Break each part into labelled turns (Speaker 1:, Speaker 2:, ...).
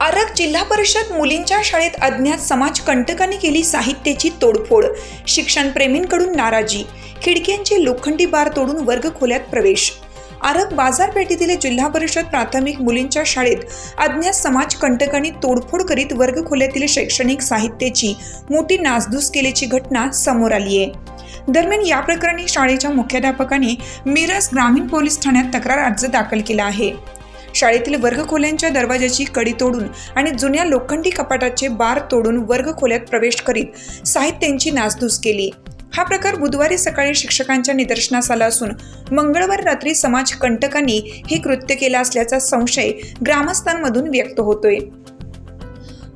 Speaker 1: आरग जिल्हा परिषद मुलींच्या शाळेत अज्ञात समाज कंटकाने केली साहित्याची तोडफोड. शिक्षणप्रेमींकडून नाराजी. खिडक्यांचे लोखंडी बार तोडून वर्ग खोल्यात प्रवेश. आरग बाजारपेठेतील जिल्हा परिषद प्राथमिक मुलींच्या शाळेत अज्ञात समाज कंटकांनी तोडफोड करीत वर्ग खोल्यातील शैक्षणिक साहित्याची मोठी नासधूस केल्याची घटना समोर आली आहे. दरम्यान या प्रकरणी शाळेच्या मुख्याध्यापकाने मिरज ग्रामीण पोलीस ठाण्यात तक्रार अर्ज दाखल केला आहे. शाळेतील वर्गखोल्यांच्या दरवाजाची कडी तोडून आणि जुन्या लोखंडी कपाटाचे बार तोडून वर्गखोल्यात प्रवेश करीत साहित्यांची नासधूस केली. हा प्रकार बुधवारी सकाळी शिक्षकांच्या निदर्शनास आला असून मंगळवार रात्री समाज कंटकांनी हे कृत्य केलं असल्याचा संशय ग्रामस्थांमधून व्यक्त होतोय.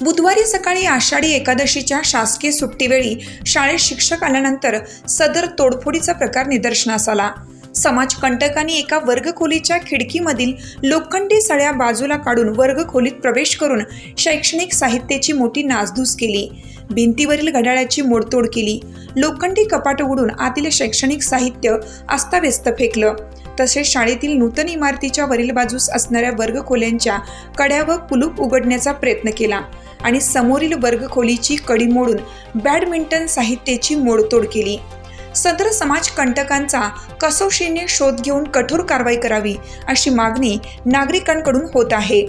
Speaker 1: बुधवारी सकाळी आषाढी एकादशीच्या शासकीय सुट्टीवेळी शाळेत शिक्षक आल्यानंतर सदर तोडफोडीचा प्रकार निदर्शनास आला. समाजकंटकांनी एका वर्गखोलीच्या खिडकीमधील लोखंडी सळ्या बाजूला काढून वर्गखोलीत प्रवेश करून शैक्षणिक साहित्याची मोठी नासधूस केली. भिंतीवरील घड्याळाची मोडतोड केली. लोखंडी कपाट उघडून आतील शैक्षणिक साहित्य अस्ताव्यस्त फेकलं. तसेच शाळेतील नूतन इमारतीच्या वरील बाजूस असणाऱ्या वर्गखोल्यांच्या कड्या व कुलूप उघडण्याचा प्रयत्न केला आणि समोरील वर्गखोलीची कडी मोडून बॅडमिंटन साहित्याची मोडतोड केली. सदर समाज कंटकांचा कसोशीने शोध घेऊन कठोर कारवाई करावी अशी मागणी नागरिकांकडून होत आहे.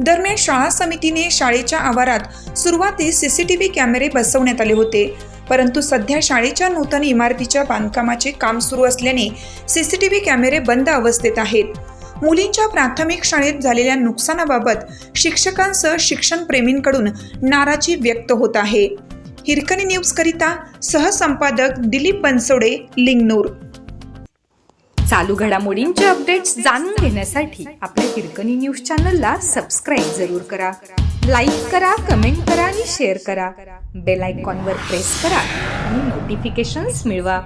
Speaker 1: दरम्यान शाळा समितीने शाळेच्या आवारात सुरुवातीस सीसीटीव्ही कॅमेरे बसवण्यात आले होते. परंतु सध्या शाळेच्या नूतन इमारतीच्या बांधकामाचे काम सुरू असल्याने सीसीटीव्ही कॅमेरे बंद अवस्थेत आहेत. मुलींच्या प्राथमिक शाळेत झालेल्या नुकसानाबाबत शिक्षकांसह शिक्षणप्रेमींकडून नाराजी व्यक्त होत आहे. हिरकणी न्यूजकरिता सहसंपादक दिलीप बनसोडे लिंगनूर.
Speaker 2: चालू घडामोडींचे अपडेट्स जाणून घेण्यासाठी आपल्या हिरकणी न्यूज चॅनलला सबस्क्राईब जरूर करा. लाईक करा कमेंट करा आणि शेअर करा. बेल आयकॉनवर प्रेस करा आणि नोटिफिकेशन्स मिळवा.